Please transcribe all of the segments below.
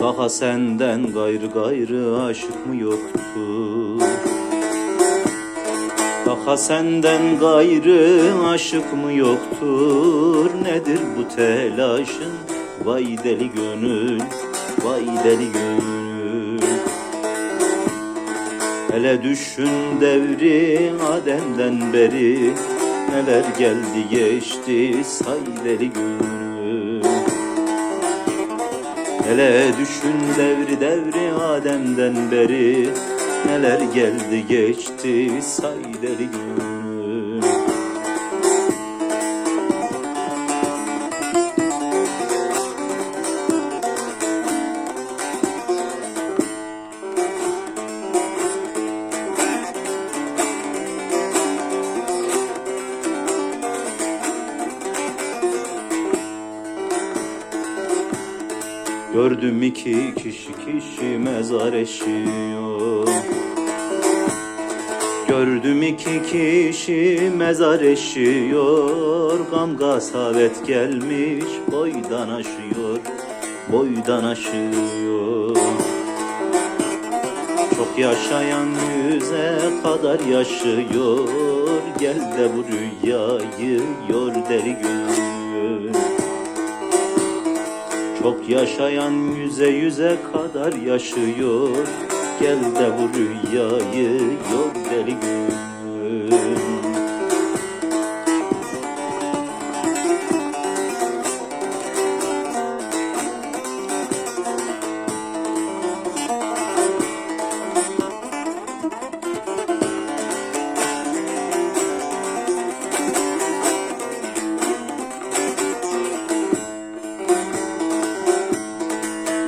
Daha senden gayrı gayrı aşık mı yoktur? Daha senden gayrı aşık mı yoktur? Nedir bu telaşın? Vay deli gönül Vay deli gönül. Hele düşün devri Adem'den beri. Neler geldi geçti say deli gönül Hele düşün devri devri Adem'den beri. Neler geldi geçti say deli gönül Gördüm iki kişi kişi mezar eşiyor. Gördüm iki kişi mezar eşiyor. Gam gasavet gelmiş boydan aşıyor Boydan aşıyor. Çok yaşayan yüze kadar yaşıyor. Gel de bu rüyayı yor deli gönül çok yaşayan yüze yüze kadar yaşıyor. Gel de bu rüyayı yok deli gönül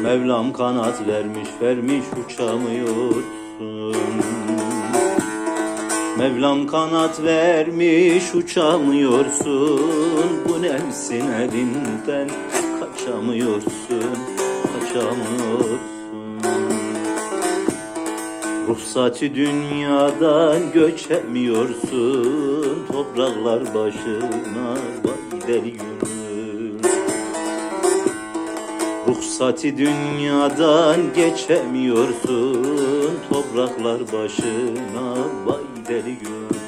Mevlam kanat vermiş vermiş uçamıyorsun Mevlam kanat vermiş uçamıyorsun Bu nefsin elinden kaçamıyorsun Kaçamıyorsun Ruhsati dünyadan göçemiyorsun. Topraklar başına vay deli Ruhsati dünyadan geçemiyorsun. Topraklar başına bay deli gül